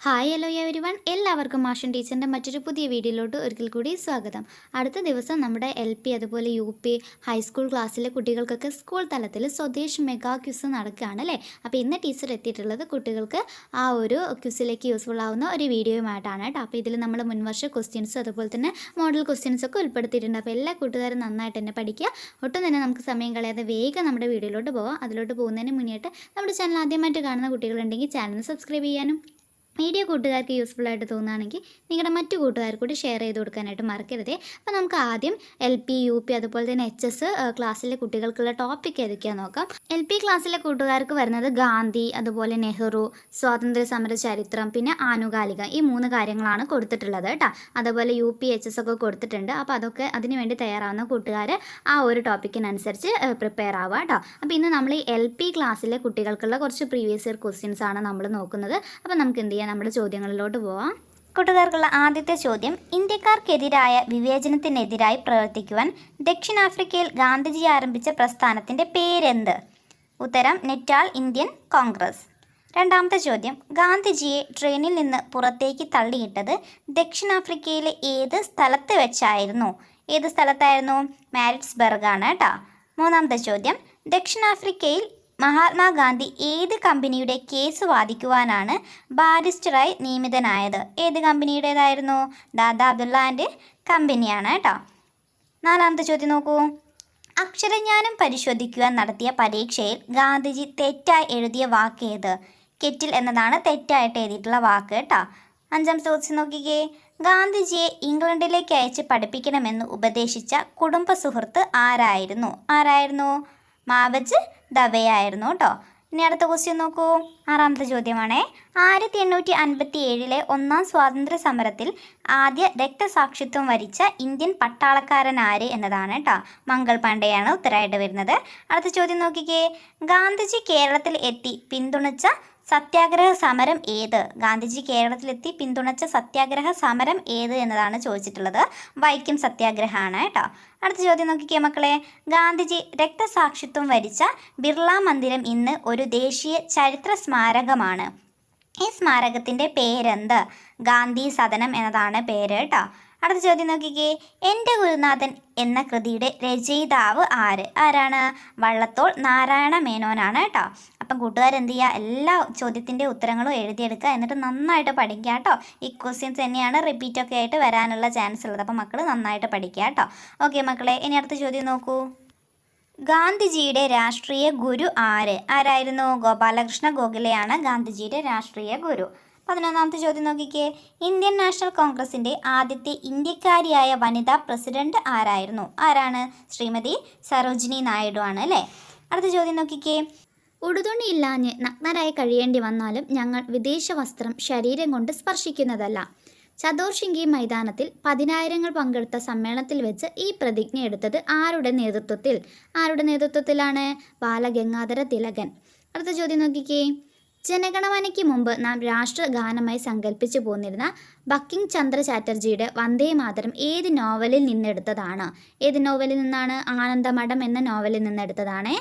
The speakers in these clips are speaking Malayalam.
ഹായ് ഹലോ എവരി വൺ എല്ലാവർക്കും മാഷൻ ടീച്ചറിന്റെ മറ്റൊരു പുതിയ വീഡിയോയിലോട്ട് ഒരിക്കൽ കൂടി സ്വാഗതം. അടുത്ത ദിവസം നമ്മുടെ എൽ പി അതുപോലെ യു പി ഹൈസ്കൂൾ ക്ലാസ്സിലെ കുട്ടികൾക്കൊക്കെ സ്കൂൾ തലത്തിൽ സ്വദേശ് മെഗാ ക്വിസ് നടക്കുകയാണ് അല്ലേ? അപ്പോൾ ഇന്ന് ടീച്ചർ എത്തിയിട്ടുള്ളത് കുട്ടികൾക്ക് ആ ഒരു ക്വിസിലേക്ക് യൂസ്ഫുൾ ആവുന്ന ഒരു വീഡിയോയുമായിട്ടാണ് കേട്ടോ. അപ്പോൾ ഇതിൽ നമ്മൾ മുൻവർഷ ക്വസ്റ്റ്യൻസ് അതുപോലെ തന്നെ മോഡൽ ക്വസ്റ്റ്യൻസ് ഒക്കെ ഉൾപ്പെടുത്തിയിട്ടുണ്ട്. അപ്പോൾ എല്ലാ കൂട്ടുകാരും നന്നായിട്ട് തന്നെ പഠിക്കുക. ഒട്ടും തന്നെ നമുക്ക് സമയം കളയാതെ വേഗം നമ്മുടെ വീഡിയോയിലോട്ട് പോവാം. അതിലോട്ട് പോകുന്നതിന് മുന്നേറ്റ് നമ്മുടെ ചാനൽ ആദ്യമായിട്ട് കാണുന്ന കുട്ടികളുണ്ടെങ്കിൽ ചാനൽ സബ്സ്ക്രൈബ് ചെയ്യാനും വീഡിയോ കൂട്ടുകാർക്ക് യൂസ്ഫുൾ ആയിട്ട് തോന്നുകയാണെങ്കിൽ നിങ്ങളുടെ മറ്റു കൂട്ടുകാർ കൂടി ഷെയർ ചെയ്ത് കൊടുക്കാനായിട്ട് മറക്കരുത്. അപ്പോൾ നമുക്ക് ആദ്യം എൽ പി യു പി അതുപോലെ തന്നെ എച്ച് എസ് ക്ലാസ്സിലെ കുട്ടികൾക്കുള്ള ടോപ്പിക് ഏതൊക്കെയാണെന്ന് നോക്കാം. എൽ പി ക്ലാസ്സിലെ കൂട്ടുകാർക്ക് വരുന്നത് ഗാന്ധി അതുപോലെ നെഹ്റു സ്വാതന്ത്ര്യ സമര ചരിത്രം പിന്നെ ആനുകാലിക ഈ മൂന്ന് കാര്യങ്ങളാണ് കൊടുത്തിട്ടുള്ളത് കേട്ടോ. അതുപോലെ യു പി എച്ച് എസ് ഒക്കെ കൊടുത്തിട്ടുണ്ട്. അപ്പോൾ അതൊക്കെ അതിന് വേണ്ടി തയ്യാറാവുന്ന കൂട്ടുകാർ ആ ഒരു ടോപ്പിക്കിനനുസരിച്ച് പ്രിപ്പയർ ആവുക കേട്ടോ. അപ്പോൾ ഇന്ന് നമ്മൾ ഈ എൽ പി ക്ലാസ്സിലെ കുട്ടികൾക്കുള്ള കുറച്ച് പ്രീവിയസ് ഇയർ ക്വസ്റ്റ്യൻസ് ആണ് നമ്മൾ നോക്കുന്നത്. അപ്പോൾ നമുക്ക് എന്ത് ചെയ്യാം? നമ്മുടെ ചോദ്യങ്ങളിലോട്ട് പോവാം. കൂട്ടുകാർക്കുള്ള ആദ്യത്തെ ചോദ്യം ഇന്ത്യക്കാർക്കെതിരായ വിവേചനത്തിനെതിരായി പ്രവർത്തിക്കുവാൻ ദക്ഷിണാഫ്രിക്കയിൽ ഗാന്ധിജി ആരംഭിച്ച പ്രസ്ഥാനത്തിന്റെ പേരെന്ത്? ഉത്തരം നെറ്റാൾ ഇന്ത്യൻ കോൺഗ്രസ്. രണ്ടാമത്തെ ചോദ്യം ഗാന്ധിജിയെ ട്രെയിനിൽ നിന്ന് പുറത്തേക്ക് തള്ളിയിട്ടത് ദക്ഷിണാഫ്രിക്കയിലെ ഏത് സ്ഥലത്ത് വെച്ചായിരുന്നു? ഏത് സ്ഥലത്തായിരുന്നു? മാരിറ്റ്സ്ബർഗാണ് കേട്ടോ. മൂന്നാമത്തെ ചോദ്യം ദക്ഷിണാഫ്രിക്കയിൽ മഹാത്മാഗാന്ധി ഏത് കമ്പനിയുടെ കേസ് വാദിക്കുവാനാണ് ബാരിസ്റ്ററായി നിയമിതനായത്? ഏത് കമ്പനിയുടേതായിരുന്നു? ദാദാ അബ്ദുള്ള ആൻഡ് കമ്പനിയാണ് കേട്ടോ. നാലാമത്തെ ചോദ്യം നോക്കൂ. അക്ഷരജ്ഞാനം പരിശോധിക്കുവാൻ നടത്തിയ പരീക്ഷയിൽ ഗാന്ധിജി തെറ്റായി എഴുതിയ വാക്ക് ഏത്? കെറ്റിൽ എന്നതാണ് തെറ്റായിട്ട് എഴുതിയിട്ടുള്ള വാക്ക് കേട്ടോ. അഞ്ചാം ചോദ്യം നോക്കിക്കേ. ഗാന്ധിജിയെ ഇംഗ്ലണ്ടിലേക്ക് അയച്ച് പഠിപ്പിക്കണമെന്ന് ഉപദേശിച്ച കുടുംബ സുഹൃത്ത് ആരായിരുന്നു? ആരായിരുന്നു? മാവജ് ദവയായിരുന്നു കേട്ടോ ഇനി അടുത്ത ക്വസ്റ്റ്യൻ നോക്കൂ. ആറാമത്തെ ചോദ്യമാണേ. ആയിരത്തി എണ്ണൂറ്റി അൻപത്തി ഏഴിലെ ഒന്നാം സ്വാതന്ത്ര്യ സമരത്തിൽ ആദ്യ രക്തസാക്ഷിത്വം വരിച്ച ഇന്ത്യൻ പട്ടാളക്കാരൻ ആര് എന്നതാണ് കേട്ടോ മംഗൾ പാണ്ഡെയാണ് ഉത്തരമായിട്ട് വരുന്നത്. അടുത്ത ചോദ്യം നോക്കിക്കേ. ഗാന്ധിജി കേരളത്തിൽ എത്തി പിന്തുണച്ച സത്യാഗ്രഹ സമരം ഏത്? ഗാന്ധിജി കേരളത്തിലെത്തി പിന്തുണച്ച സത്യാഗ്രഹ സമരം ഏത് എന്നതാണ് ചോദിച്ചിട്ടുള്ളത്. വൈക്കം സത്യാഗ്രഹമാണ് കേട്ടോ. അടുത്ത ചോദ്യം നോക്കിക്കേ മക്കളെ. ഗാന്ധിജി രക്തസാക്ഷിത്വം വരിച്ച ബിർള മന്ദിരം ഇന്ന് ഒരു ദേശീയ ചരിത്ര സ്മാരകമാണ്. ഈ സ്മാരകത്തിന്റെ പേരെന്ത്? ഗാന്ധി സദനം എന്നതാണ് പേര് കേട്ടോ. അടുത്ത ചോദ്യം നോക്കിക്കേ. എന്റെ ഗുരുനാഥൻ എന്ന കൃതിയുടെ രചയിതാവ് ആര്? ആരാണ്? വള്ളത്തോൾ നാരായണ മേനോനാണ് കേട്ടോ. അപ്പം കൂട്ടുകാരെന്ത് ചെയ്യുക എല്ലാ ചോദ്യത്തിന്റെ ഉത്തരങ്ങളും എഴുതിയെടുക്കുക. എന്നിട്ട് നന്നായിട്ട് പഠിക്കുക കേട്ടോ. ഈ ക്വസ്റ്റ്യൻസ് തന്നെയാണ് റിപ്പീറ്റ് ഒക്കെ ആയിട്ട് വരാനുള്ള ചാൻസ് ഉള്ളത്. അപ്പം മക്കൾ നന്നായിട്ട് പഠിക്കുക കേട്ടോ. ഓക്കെ മക്കളെ ഇനി അടുത്ത ചോദ്യം നോക്കൂ. ഗാന്ധിജിയുടെ രാഷ്ട്രീയ ഗുരു ആര്? ആരായിരുന്നു? ഗോപാലകൃഷ്ണ ഗോഖലെയാണ് ഗാന്ധിജിയുടെ രാഷ്ട്രീയ ഗുരു. പതിനൊന്നാമത്തെ ചോദ്യം നോക്കിക്കേ. ഇന്ത്യൻ നാഷണൽ കോൺഗ്രസിന്റെ ആദ്യത്തെ ഇന്ത്യക്കാരിയായ വനിതാ പ്രസിഡന്റ് ആരായിരുന്നു? ആരാണ്? ശ്രീമതി സരോജിനി നായിഡു ആണ് അല്ലേ? അടുത്ത ചോദ്യം നോക്കിക്കേ. ഉടുതുണിയില്ലാഞ്ഞ് നഗ്നരായി കഴിയേണ്ടി വന്നാലും ഞങ്ങൾ വിദേശ വസ്ത്രം ശരീരം കൊണ്ട് സ്പർശിക്കുന്നതല്ല. ചതോർഷിംഗി മൈതാനത്തിൽ പതിനായിരങ്ങൾ പങ്കെടുത്ത സമ്മേളനത്തിൽ വെച്ച് ഈ പ്രതിജ്ഞ എടുത്തത് ആരുടെ നേതൃത്വത്തിൽ? ആരുടെ നേതൃത്വത്തിലാണ്? ബാലഗംഗാധര തിലകൻ. അടുത്ത ചോദ്യം നോക്കിക്കേ. ജനഗണമനയ്ക്ക് മുമ്പ് നാം രാഷ്ട്രഗാനമായി സങ്കല്പിച്ചു പോന്നിരുന്ന ബക്കിംഗ് ചന്ദ്ര ചാറ്റർജിയുടെ വന്ദേ മാതരം ഏത് നോവലിൽ നിന്നെടുത്തതാണ്? ഏത് നോവലിൽ നിന്നാണ് ആനന്ദമഠം എന്ന നോവലിൽ നിന്നെടുത്തതാണ്?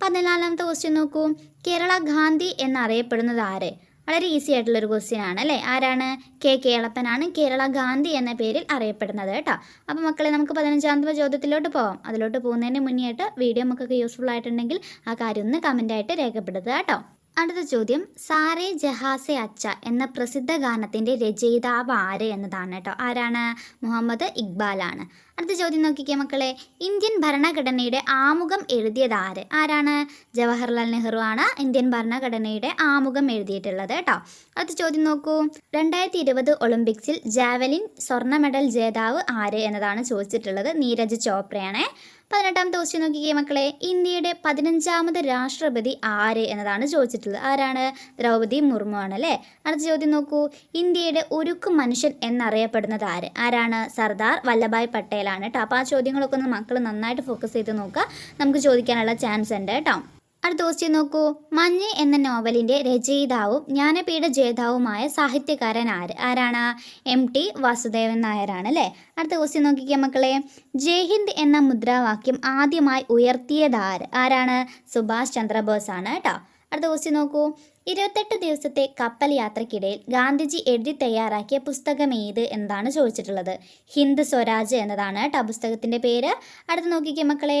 പതിനാലാമത്തെ ക്വസ്റ്റ്യൻ നോക്കൂ. കേരള ഗാന്ധി എന്നറിയപ്പെടുന്നത് ആര്? വളരെ ഈസി ആയിട്ടുള്ളൊരു ക്വസ്റ്റ്യൻ ആണ് അല്ലേ? ആരാണ്? കെ കേളപ്പനാണ് കേരള ഗാന്ധി എന്ന പേരിൽ അറിയപ്പെടുന്നത് കേട്ടോ. അപ്പോൾ മക്കളെ നമുക്ക് പതിനഞ്ചാമത്തെ ചോദ്യത്തിലോട്ട് പോവാം. അതിലോട്ട് പോകുന്നതിന് മുന്നേ വീഡിയോ നമുക്കൊക്കെ യൂസ്ഫുൾ ആയിട്ടുണ്ടെങ്കിൽ ആ കാര്യം ഒന്ന് കമന്റായിട്ട് രേഖപ്പെടുത്തുക കേട്ടോ. അടുത്ത ചോദ്യം സാറെ ജഹാസെ അച്ച എന്ന പ്രസിദ്ധ ഗാനത്തിന്റെ രചയിതാവ് ആര് എന്നതാണ് കേട്ടോ. ആരാണ്? മുഹമ്മദ് ഇക്ബാലാണ് അടുത്ത ചോദ്യം നോക്കിക്കേ മക്കളെ ഇന്ത്യൻ ഭരണഘടനയുടെ ആമുഖം എഴുതിയത് ആര്? ആരാണ്? ജവഹർലാൽ നെഹ്റു ആണ് ഇന്ത്യൻ ഭരണഘടനയുടെ ആമുഖം എഴുതിയിട്ടുള്ളത് കേട്ടോ. അടുത്ത ചോദ്യം നോക്കൂ രണ്ടായിരത്തി ഇരുപത് ഒളിമ്പിക്സിൽ ജാവലിൻ സ്വർണ മെഡൽ ജേതാവ് ആര് എന്നതാണ് ചോദിച്ചിട്ടുള്ളത്? നീരജ് ചോപ്രയാണ്. പതിനെട്ടാമത്തെ ക്വസ്റ്റ്യൻ നോക്കിക്കേ മക്കളെ ഇന്ത്യയുടെ പതിനഞ്ചാമത് രാഷ്ട്രപതി ആര് എന്നതാണ് ചോദിച്ചിട്ടുള്ളത്. ആരാണ്? ദ്രൗപദി മുർമു ആണ് അല്ലേ? അടുത്ത ചോദ്യം നോക്കൂ. ഇന്ത്യയുടെ ഉരുക്ക് മനുഷ്യൻ എന്നറിയപ്പെടുന്നത് ആര്? ആരാണ്? സർദാർ വല്ലഭായ് പട്ടേലാണ് കേട്ടോ അപ്പോൾ ആ ചോദ്യങ്ങളൊക്കെ ഒന്ന് മക്കൾ നന്നായിട്ട് ഫോക്കസ് ചെയ്ത് നോക്കുക. നമുക്ക് ചോദിക്കാനുള്ള ചാൻസ് ഉണ്ട് കേട്ടോ അടുത്ത ക്വസ്റ്റ്യൻ നോക്കൂ. മഞ്ഞ് എന്ന നോവലിന്റെ രചയിതാവും ജ്ഞാനപീഠ ജേതാവുമായ സാഹിത്യകാരൻ ആര്? ആരാണ്? എം ടി വാസുദേവൻ നായരാണ് അല്ലേ? അടുത്ത ക്വസ്റ്റ്യൻ നോക്കിക്കുക മക്കളെ. ജയ്ഹിന്ദ് എന്ന മുദ്രാവാക്യം ആദ്യമായി ഉയർത്തിയത് ആര്? ആരാണ്? സുഭാഷ് ചന്ദ്രബോസ് ആണ് കേട്ടോ. അടുത്ത ക്വസ്റ്റ്യൻ നോക്കൂ. ഇരുപത്തെട്ട് ദിവസത്തെ കപ്പൽ യാത്രക്കിടയിൽ ഗാന്ധിജി എഴുതി തയ്യാറാക്കിയ പുസ്തകം ഏത് എന്താണ് ചോദിച്ചിട്ടുള്ളത്. ഹിന്ദ് സ്വരാജ് എന്നതാണ് കേട്ടോ പുസ്തകത്തിന്റെ പേര്. അടുത്ത് നോക്കിക്കേ മക്കളെ.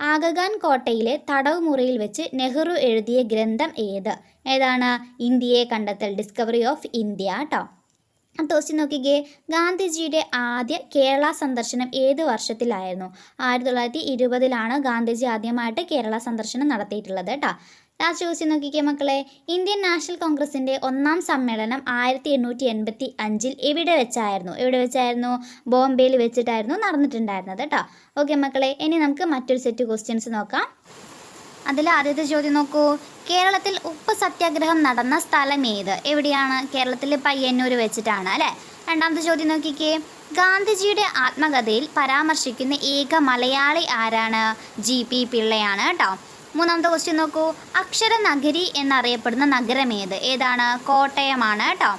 ആഗഖാൻ കോട്ടയിലെ തടവുമുറിയിൽ വെച്ച് നെഹ്റു എഴുതിയ ഗ്രന്ഥം ഏത്? ഏതാണ്? ഇന്ത്യയെ കണ്ടെത്തൽ ഡിസ്കവറി ഓഫ് ഇന്ത്യ കേട്ടോ ക്വസ്റ്റ്യൻ നോക്കിക്കേ. ഗാന്ധിജിയുടെ ആദ്യ കേരള സന്ദർശനം ഏത് വർഷത്തിലായിരുന്നു? ആയിരത്തി തൊള്ളായിരത്തി ഇരുപതിലാണ് ഗാന്ധിജി ആദ്യമായിട്ട് കേരള സന്ദർശനം നടത്തിയിട്ടുള്ളത് കേട്ടോ ലാസ്റ്റ് ക്വസ്റ്റ്യൻ നോക്കിക്കേ മക്കളെ ഇന്ത്യൻ നാഷണൽ കോൺഗ്രസിന്റെ ഒന്നാം സമ്മേളനം ആയിരത്തി എണ്ണൂറ്റി എൺപത്തി അഞ്ചിൽ എവിടെ വെച്ചായിരുന്നു? എവിടെ വെച്ചായിരുന്നു? ബോംബെയിൽ വെച്ചിട്ടായിരുന്നു നടന്നിട്ടുണ്ടായിരുന്നത് കേട്ടോ ഓക്കെ മക്കളെ ഇനി നമുക്ക് മറ്റൊരു സെറ്റ് ക്വസ്റ്റ്യൻസ് നോക്കാം. അതിൽ ആദ്യത്തെ ചോദ്യം നോക്കൂ. കേരളത്തിൽ ഉപ്പ് സത്യാഗ്രഹം നടന്ന സ്ഥലം ഏത്? എവിടെയാണ്? കേരളത്തിൽ പയ്യന്നൂർ വെച്ചിട്ടാണ് അല്ലേ? രണ്ടാമത്തെ ചോദ്യം നോക്കിക്കേ. ഗാന്ധിജിയുടെ ആത്മകഥയിൽ പരാമർശിക്കുന്ന ഏക മലയാളി ആരാണ്? ജി പി പിള്ളയാണ് കേട്ടോ മൂന്നാമത്തെ ക്വസ്റ്റ്യൻ നോക്കൂ. അക്ഷര നഗരി എന്നറിയപ്പെടുന്ന നഗരം ഏത്? ഏതാണ്? കോട്ടയമാണ് കേട്ടോ.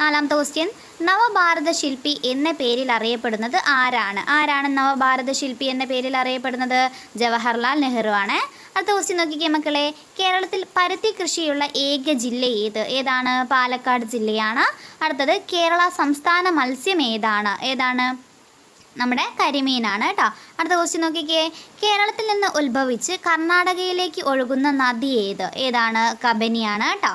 നാലാമത്തെ ക്വസ്റ്റ്യൻ നവഭാരത ശില്പി എന്ന പേരിൽ അറിയപ്പെടുന്നത് ആരാണ്? ആരാണ് നവഭാരത ശില്പി എന്ന പേരിൽ അറിയപ്പെടുന്നത്? ജവഹർലാൽ നെഹ്റു ആണ്. അടുത്ത ക്വസ്റ്റ്യൻ നോക്കിക്കേ മക്കളെ. കേരളത്തിൽ പരുത്തി കൃഷിയുള്ള ഏക ജില്ല ഏത്? ഏതാണ്? പാലക്കാട് ജില്ലയാണ്. അടുത്തത് കേരള സംസ്ഥാന മത്സ്യം ഏതാണ്? ഏതാണ്? നമ്മുടെ കരിമീനാണ് കേട്ടോ. അടുത്ത ക്വസ്റ്റ്യൻ നോക്കിക്കേ. കേരളത്തിൽ നിന്ന് ഉത്ഭവിച്ച് കർണാടകയിലേക്ക് ഒഴുകുന്ന നദി ഏത്? ഏതാണ്? കബനിയാണ് കേട്ടോ.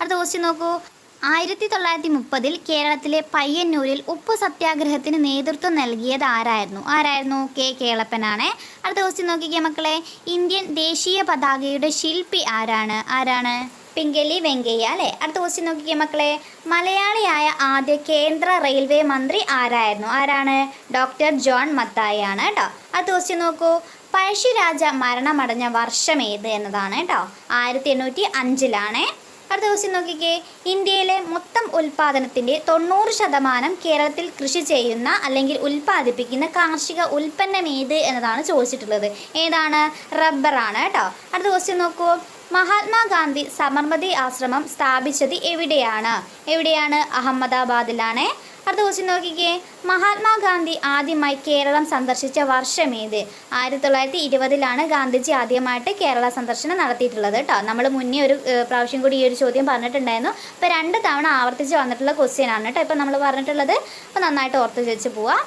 അടുത്ത ക്വസ്റ്റ്യൻ നോക്കൂ. ആയിരത്തി തൊള്ളായിരത്തി മുപ്പതിൽ കേരളത്തിലെ പയ്യന്നൂരിൽ ഉപ്പ് സത്യാഗ്രഹത്തിന് നേതൃത്വം നൽകിയത് ആരായിരുന്നു? ആരായിരുന്നു? കെ. കേളപ്പനാണ്. അടുത്ത ക്വസ്റ്റ്യൻ നോക്കിക്കേ മക്കളെ. ഇന്ത്യൻ ദേശീയ പതാകയുടെ ശില്പി ആരാണ്? ആരാണ്? പിങ്കലി വെങ്കയ്യ അല്ലേ? അടുത്ത ക്വസ്റ്റ്യൻ നോക്കിക്കേ മക്കളെ. മലയാളിയായ ആദ്യ കേന്ദ്ര റെയിൽവേ മന്ത്രി ആരായിരുന്നു? ആരാണ്? ഡോക്ടർ ജോൺ മത്തായി ആണ് കേട്ടോ അടുത്ത ക്വസ്റ്റ്യൻ നോക്കൂ. പഴശ്ശിരാജ മരണമടഞ്ഞ വർഷം ഏത് എന്നതാണ് കേട്ടോ ആയിരത്തി എണ്ണൂറ്റി അഞ്ചിലാണ് അടുത്ത ക്വസ്റ്റ്യൻ നോക്കിക്കേ. ഇന്ത്യയിലെ മൊത്തം ഉൽപ്പാദനത്തിന്റെ തൊണ്ണൂറ് ശതമാനം കേരളത്തിൽ കൃഷി ചെയ്യുന്ന അല്ലെങ്കിൽ ഉൽപ്പാദിപ്പിക്കുന്ന കാർഷിക ഉൽപ്പന്നം ഏത് എന്നതാണ് ചോദിച്ചിട്ടുള്ളത്. ഏതാണ്? റബ്ബറാണ് കേട്ടോ അടുത്ത ക്വസ്റ്റ്യൻ നോക്കൂ. മഹാത്മാഗാന്ധി സബർമതി ആശ്രമം സ്ഥാപിച്ചത് എവിടെയാണ്? എവിടെയാണ് അഹമ്മദാബാദിലാണ്? അടുത്ത ക്വസ്റ്റ്യൻ നോക്കിക്കേ. മഹാത്മാഗാന്ധി ആദ്യമായി കേരളം സന്ദർശിച്ച വർഷം ഏത്? ആയിരത്തി തൊള്ളായിരത്തി ഇരുപതിലാണ് ഗാന്ധിജി ആദ്യമായിട്ട് കേരള സന്ദർശനം നടത്തിയിട്ടുള്ളത് കേട്ടോ. നമ്മൾ മുന്നേ ഒരു പ്രാവശ്യം കൂടി ഈ ഒരു ചോദ്യം പറഞ്ഞിട്ടുണ്ടായിരുന്നു. അപ്പോൾ രണ്ട് തവണ ആവർത്തിച്ച് വന്നിട്ടുള്ള ക്വസ്റ്റ്യൻ ആണ് കേട്ടോ. ഇപ്പം നമ്മൾ പറഞ്ഞിട്ടുള്ളത് അപ്പോൾ നന്നായിട്ട് ഓർത്തു വെച്ച് പോവാം.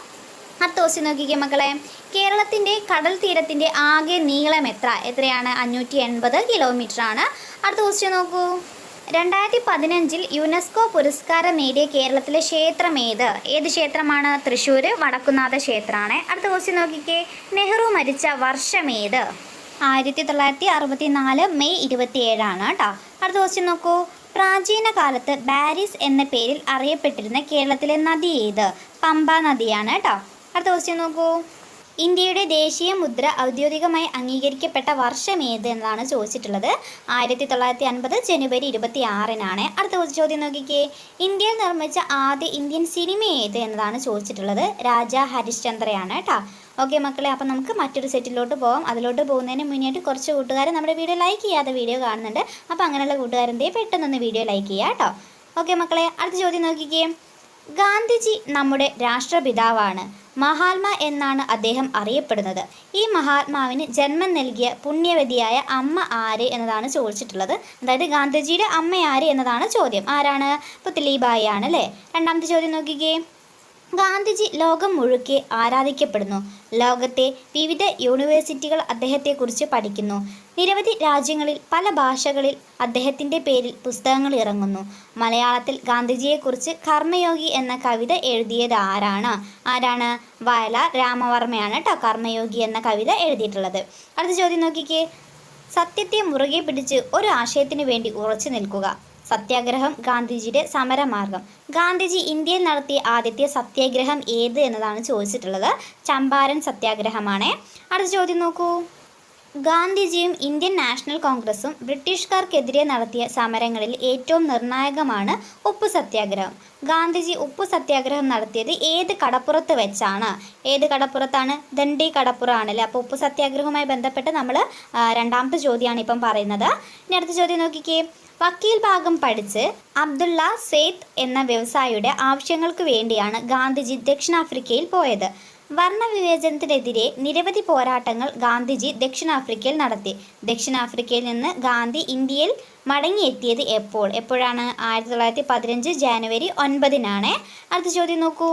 ക്വസ്റ്റ്യൻ നോക്കിക്കേ മക്കളെ. കേരളത്തിന്റെ കടൽ തീരത്തിന്റെ ആകെ നീളം എത്ര? എത്രയാണ്? അഞ്ഞൂറ്റി എൺപത് കിലോമീറ്റർ ആണ് അടുത്ത ക്വസ്റ്റ്യൻ നോക്കൂ. രണ്ടായിരത്തി പതിനഞ്ചിൽ യുനെസ്കോ പുരസ്കാരം നേടിയ കേരളത്തിലെ ക്ഷേത്രം ഏത്? ഏത് ക്ഷേത്രമാണ്? തൃശ്ശൂർ വടക്കുന്നാഥ ക്ഷേത്രമാണ്. അടുത്ത ക്വസ്റ്റ്യൻ നോക്കിക്കേ. നെഹ്റു മരിച്ച വർഷം ഏത്? ആയിരത്തി തൊള്ളായിരത്തി അറുപത്തി നാല് മെയ് ഇരുപത്തി ഏഴാണ് കേട്ടോ. അടുത്ത ക്വസ്റ്റ്യൻ നോക്കൂ. പ്രാചീന കാലത്ത് ബാരിസ് എന്ന പേരിൽ അറിയപ്പെട്ടിരുന്ന കേരളത്തിലെ നദി ഏത്? പമ്പ നദിയാണ് കേട്ടോ. അടുത്ത ക്വസ്റ്റ്യൻ നോക്കൂ. ഇന്ത്യയുടെ ദേശീയ മുദ്ര ഔദ്യോഗികമായി അംഗീകരിക്കപ്പെട്ട വർഷം ഏത് എന്നാണ് ചോദിച്ചിട്ടുള്ളത്. ആയിരത്തി തൊള്ളായിരത്തി അൻപത് ജനുവരി ഇരുപത്തി ആറിനാണ് അടുത്ത ചോദ്യം നോക്കിക്കേ. ഇന്ത്യയിൽ നിർമ്മിച്ച ആദ്യ ഇന്ത്യൻ സിനിമ ഏത് എന്നതാണ് ചോദിച്ചിട്ടുള്ളത്. രാജ ഹരിശ്ചന്ദ്രയാണ് കേട്ടോ ഓക്കെ മക്കളെ അപ്പം നമുക്ക് മറ്റൊരു സെറ്റിലോട്ട് പോകാം അതിലോട്ട് പോകുന്നതിന് മുന്നേറ്റ് കുറച്ച് കൂട്ടുകാരെ നമ്മുടെ വീഡിയോ ലൈക്ക് ചെയ്യാതെ വീഡിയോ കാണുന്നുണ്ട്. അപ്പോൾ അങ്ങനെയുള്ള കൂട്ടുകാരെന്തേ പെട്ടെന്നൊന്ന് വീഡിയോ ലൈക്ക് ചെയ്യാം കേട്ടോ ഓക്കെ മക്കളെ അടുത്ത ചോദ്യം നോക്കിക്കേ. ഗാന്ധിജി നമ്മുടെ രാഷ്ട്രപിതാവാണ്. മഹാത്മാ എന്നാണ് അദ്ദേഹം അറിയപ്പെടുന്നത്. ഈ മഹാത്മാവിന് ജന്മം നൽകിയ പുണ്യവതിയായ അമ്മ ആര് എന്നതാണ് ചോദിച്ചിട്ടുള്ളത്. അതായത് ഗാന്ധിജിയുടെ അമ്മ ആര് എന്നതാണ് ചോദ്യം. ആരാണ്? പുത്ലിബായി ആണ് അല്ലേ? രണ്ടാമത്തെ ചോദ്യം നോക്കിക്കേ. ഗാന്ധിജി ലോകം മുഴുക്കെ ആരാധിക്കപ്പെടുന്നു. ലോകത്തെ വിവിധ യൂണിവേഴ്സിറ്റികൾ അദ്ദേഹത്തെക്കുറിച്ച് പഠിക്കുന്നു. നിരവധി രാജ്യങ്ങളിൽ പല ഭാഷകളിൽ അദ്ദേഹത്തിന്റെ പേരിൽ പുസ്തകങ്ങൾ ഇറങ്ങുന്നു. മലയാളത്തിൽ ഗാന്ധിജിയെക്കുറിച്ച് കർമ്മയോഗി എന്ന കവിത എഴുതിയത് ആരാണ്? ആരാണ്? വയലാർ രാമവർമ്മയാണ് കേട്ടോ കർമ്മയോഗി എന്ന കവിത എഴുതിയിട്ടുള്ളത്. അടുത്ത ചോദ്യം നോക്കിക്കേ. സത്യത്തെ മുറുകെ പിടിച്ച് ഒരു ആശയത്തിനു വേണ്ടി ഉറച്ചു നിൽക്കുക. സത്യാഗ്രഹം ഗാന്ധിജിയുടെ സമരമാർഗം. ഗാന്ധിജി ഇന്ത്യയിൽ നടത്തിയ ആദ്യത്തെ സത്യാഗ്രഹം ഏത് എന്നതാണ് ചോദിച്ചിട്ടുള്ളത്. ചമ്പാരൻ സത്യാഗ്രഹമാണ്. അടുത്ത ചോദ്യം നോക്കൂ. ഗാന്ധിജിയും ഇന്ത്യൻ നാഷണൽ കോൺഗ്രസും ബ്രിട്ടീഷുകാർക്കെതിരെ നടത്തിയ സമരങ്ങളിൽ ഏറ്റവും നിർണായകമാണ് ഉപ്പ് സത്യാഗ്രഹം. ഗാന്ധിജി ഉപ്പ് സത്യാഗ്രഹം നടത്തിയത് ഏത് കടപ്പുറത്ത് വെച്ചാണ്? ഏത് കടപ്പുറത്താണ്? ദണ്ഡി കടപ്പുറമാണല്ലേ അപ്പോൾ ഉപ്പ് സത്യാഗ്രഹവുമായി ബന്ധപ്പെട്ട് നമ്മൾ രണ്ടാമത്തെ ചോദ്യമാണ് ഇപ്പം പറയുന്നത്. ഇനി അടുത്ത ചോദ്യം നോക്കിക്കേ. വക്കീൽ ഭാഗം പഠിച്ച് അബ്ദുള്ള സേത്ത് എന്ന വ്യവസായിയുടെ ആവശ്യങ്ങൾക്ക് വേണ്ടിയാണ് ഗാന്ധിജി ദക്ഷിണാഫ്രിക്കയിൽ പോയത്. വർണവിവേചനത്തിനെതിരെ നിരവധി പോരാട്ടങ്ങൾ ഗാന്ധിജി ദക്ഷിണാഫ്രിക്കയിൽ നടത്തി. ദക്ഷിണാഫ്രിക്കയിൽ നിന്ന് ഗാന്ധി ഇന്ത്യയിൽ മടങ്ങിയെത്തിയത് എപ്പോൾ? എപ്പോഴാണ്? ആയിരത്തി തൊള്ളായിരത്തി പതിനഞ്ച് ജാനുവരി ഒൻപതിനാണ്. അടുത്ത ചോദ്യം നോക്കൂ.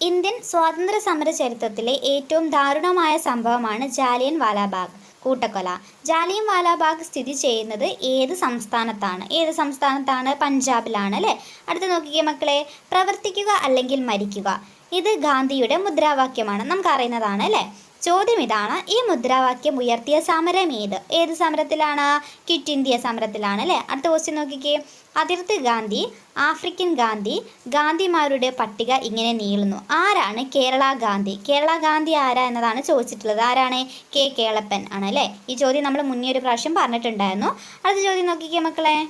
ഇന്ത്യൻ സ്വാതന്ത്ര്യ സമര ചരിത്രത്തിലെ ഏറ്റവും ദാരുണമായ സംഭവമാണ് ജാലിയൻ വാലാബാഗ് കൂട്ടക്കൊല. ജാലിയൻ വാലാബാഗ് സ്ഥിതി ചെയ്യുന്നത് ഏത് സംസ്ഥാനത്താണ്? ഏത് സംസ്ഥാനത്താണ്? പഞ്ചാബിലാണ് അല്ലേ? അടുത്ത് നോക്കിക്കേ മക്കളെ. പ്രവർത്തിക്കുക അല്ലെങ്കിൽ മരിക്കുക. ഇത് ഗാന്ധിയുടെ മുദ്രാവാക്യമാണ്. നമുക്ക് അറിയുന്നതാണ് അല്ലേ? ചോദ്യം ഇതാണ്. ഈ മുദ്രാവാക്യം ഉയർത്തിയ സമരം ഏത്? ഏത് സമരത്തിലാണ്? കിറ്റ് ഇന്ത്യ സമരത്തിലാണ് അല്ലേ? അടുത്ത ക്വസ്റ്റ്യൻ നോക്കിക്കേ. അതിർത്തി ഗാന്ധി ആഫ്രിക്കൻ ഗാന്ധി ഗാന്ധിമാരുടെ പട്ടിക ഇങ്ങനെ നീളുന്നു. ആരാണ് കേരള ഗാന്ധി? കേരള ഗാന്ധി ആരാ എന്നതാണ് ചോദിച്ചിട്ടുള്ളത്. ആരാണ്? കെ കേളപ്പൻ ആണ് അല്ലേ? ഈ ചോദ്യം നമ്മൾ മുന്നേ ഒരു പ്രാവശ്യം പറഞ്ഞിട്ടുണ്ടായിരുന്നു. അടുത്ത ചോദ്യം നോക്കിക്കേ മക്കളെ.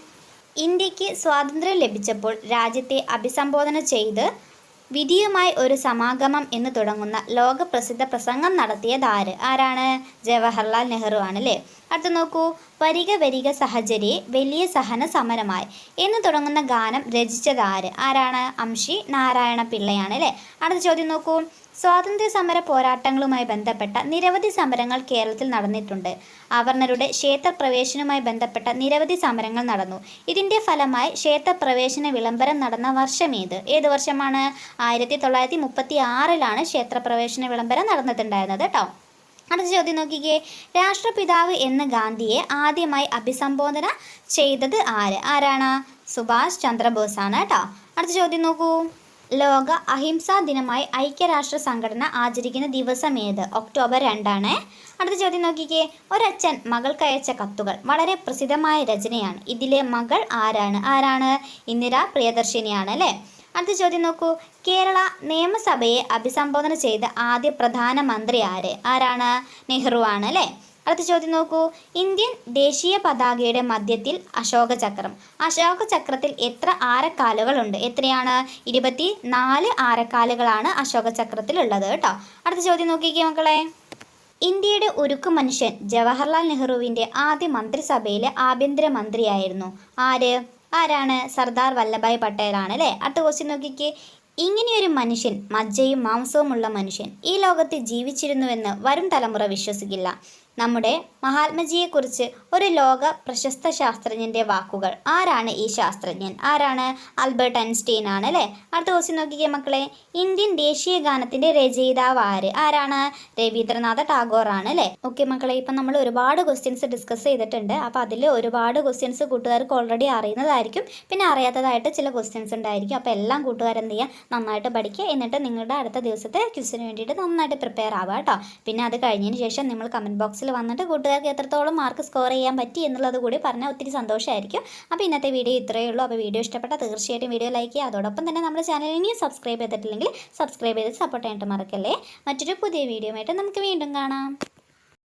ഇന്ത്യയ്ക്ക് സ്വാതന്ത്ര്യം ലഭിച്ചപ്പോൾ രാജ്യത്തെ അഭിസംബോധന ചെയ്ത് വിധിയുമായി ഒരു സമാഗമം എന്ന് തുടങ്ങുന്ന ലോകപ്രസിദ്ധ പ്രസംഗം നടത്തിയത് ആര്? ആരാണ്? ജവഹർലാൽ നെഹ്റു ആണ് അല്ലേ അടുത്ത നോക്കൂ. വരിക വരിക സഹചര്യെ വലിയ സഹന സമരമായി എന്ന് തുടങ്ങുന്ന ഗാനം രചിച്ചത് ആര്? ആരാണ്? അംഷി നാരായണ പിള്ളയാണ് അല്ലേ? അടുത്ത ചോദ്യം നോക്കൂ. സ്വാതന്ത്ര്യ സമര പോരാട്ടങ്ങളുമായി ബന്ധപ്പെട്ട നിരവധി സമരങ്ങൾ കേരളത്തിൽ നടന്നിട്ടുണ്ട്. അവർണരുടെ ക്ഷേത്രപ്രവേശനവുമായി ബന്ധപ്പെട്ട നിരവധി സമരങ്ങൾ നടന്നു. ഇതിന്റെ ഫലമായി ക്ഷേത്രപ്രവേശന വിളംബരം നടന്ന വർഷം ഏത്? ഏത് വർഷമാണ്? ആയിരത്തി തൊള്ളായിരത്തി മുപ്പത്തി ആറിലാണ് ക്ഷേത്രപ്രവേശന വിളംബരം നടന്നിട്ടുണ്ടായിരുന്നത് കേട്ടോ അടുത്ത ചോദ്യം നോക്കിക്കേ. രാഷ്ട്രപിതാവ് എന്ന ഗാന്ധിയെ ആദ്യമായി അഭിസംബോധന ചെയ്തത് ആര്? ആരാണ്? സുഭാഷ് ചന്ദ്രബോസ് ആണ് കേട്ടോ അടുത്ത ചോദ്യം നോക്കൂ. ലോക അഹിംസാ ദിനമായി ഐക്യരാഷ്ട്ര സംഘടന ആചരിക്കുന്ന ദിവസം ഏത്? ഒക്ടോബർ രണ്ടാണ്. അടുത്ത ചോദ്യം നോക്കിക്കേ. ഒരച്ഛൻ മകൾക്കയച്ച കത്തുകൾ വളരെ പ്രസിദ്ധമായ രചനയാണ്. ഇതിലെ മകൾ ആരാണ്? ആരാണ്? ഇന്ദിര പ്രിയദർശിനിയാണ് അല്ലേ? അടുത്ത ചോദ്യം നോക്കൂ. കേരള നിയമസഭയെ അഭിസംബോധന ചെയ്ത ആദ്യ പ്രധാനമന്ത്രി ആര്? ആരാണ്? നെഹ്റു ആണ് അല്ലേ? അടുത്ത ചോദ്യം നോക്കൂ. ഇന്ത്യൻ ദേശീയ പതാകയുടെ മധ്യത്തിൽ അശോക ചക്രം. അശോക ചക്രത്തിൽ എത്ര ആരക്കാലുകളുണ്ട്? എത്രയാണ്? ഇരുപത്തി നാല് ആരക്കാലുകളാണ് അശോക ചക്രത്തിൽ ഉള്ളത് കേട്ടോ. അടുത്ത ചോദ്യം നോക്കിക്കേ മക്കളെ. ഇന്ത്യയുടെ ഉരുക്കു മനുഷ്യൻ ജവഹർലാൽ നെഹ്റുവിന്റെ ആദ്യ മന്ത്രിസഭയിലെ ആഭ്യന്തര മന്ത്രിയായിരുന്നു ആര്? ആരാണ്? സർദാർ വല്ലഭായ് പട്ടേലാണ് അല്ലേ? അടുത്ത ക്വസ്റ്റ്യൻ നോക്കിക്കേ. ഇങ്ങനെയൊരു മനുഷ്യൻ മജ്ജയും മാംസവുമുള്ള മനുഷ്യൻ ഈ ലോകത്ത് ജീവിച്ചിരുന്നുവെന്ന് വരും തലമുറ വിശ്വസിക്കില്ല. നമ്മുടെ മഹാത്മജിയെക്കുറിച്ച് ഒരു ലോക പ്രശസ്ത ശാസ്ത്രജ്ഞന്റെ വാക്കുകൾ. ആരാണ് ഈ ശാസ്ത്രജ്ഞൻ? ആരാണ് ആൽബർട്ട് ഐൻസ്റ്റീൻ ആണ് അല്ലേ? അടുത്ത ക്വസ്റ്റ്യൻ നോക്കിക്കേ മക്കളെ. ഇന്ത്യൻ ദേശീയ ഗാനത്തിന്റെ രചയിതാവ് ആര്? ആരാണ്? രവീന്ദ്രനാഥ ടാഗോർ ആണ് അല്ലേ? ഓക്കെ മക്കളെ ഇപ്പം നമ്മൾ ഒരുപാട് ക്വസ്റ്റ്യൻസ് ഡിസ്കസ് ചെയ്തിട്ടുണ്ട്. അപ്പോൾ അതിൽ ഒരുപാട് ക്വസ്റ്റ്യൻസ് കൂട്ടുകാർക്ക് ഓൾറെഡി അറിയുന്നതായിരിക്കും. പിന്നെ അറിയാത്തതായിട്ട് ചില ക്വസ്റ്റ്യൻസ് ഉണ്ടായിരിക്കും. അപ്പോൾ എല്ലാം കൂട്ടുകാരെന്ത് ചെയ്യുക നന്നായിട്ട് പഠിക്കുക. എന്നിട്ട് നിങ്ങളുടെ അടുത്ത ദിവസത്തെ ക്വസ്റ്റിന് വേണ്ടിയിട്ട് നന്നായിട്ട് പ്രിപ്പയർ ആവുക കേട്ടോ. പിന്നെ അത് കഴിഞ്ഞതിന് ശേഷം നിങ്ങൾ കമന്റ് ബോക്സിൽ വന്നിട്ട് കൂട്ടുകാർക്ക് എത്രത്തോളം മാർക്ക് സ്കോർ ചെയ്യാൻ പറ്റി എന്നുള്ളത് കൂടി പറഞ്ഞാൽ ഒത്തിരി സന്തോഷമായിരിക്കും. അപ്പോൾ ഇന്നത്തെ വീഡിയോ ഇത്രയേ ഉള്ളൂ. അപ്പോൾ വീഡിയോ ഇഷ്ടപ്പെട്ടാൽ തീർച്ചയായിട്ടും വീഡിയോ ലൈക്ക് ചെയ്യുക. അതോടൊപ്പം തന്നെ നമ്മുടെ ചാനൽ ഇനിയും സബ്സ്ക്രൈബ് ചെയ്തിട്ടില്ലെങ്കിൽ സബ്സ്ക്രൈബ് ചെയ്ത് സപ്പോർട്ട് ചെയ്യാനായിട്ട് മറക്കല്ലേ. മറ്റൊരു പുതിയ വീഡിയോ ആയിട്ട് നമുക്ക് വീണ്ടും കാണാം.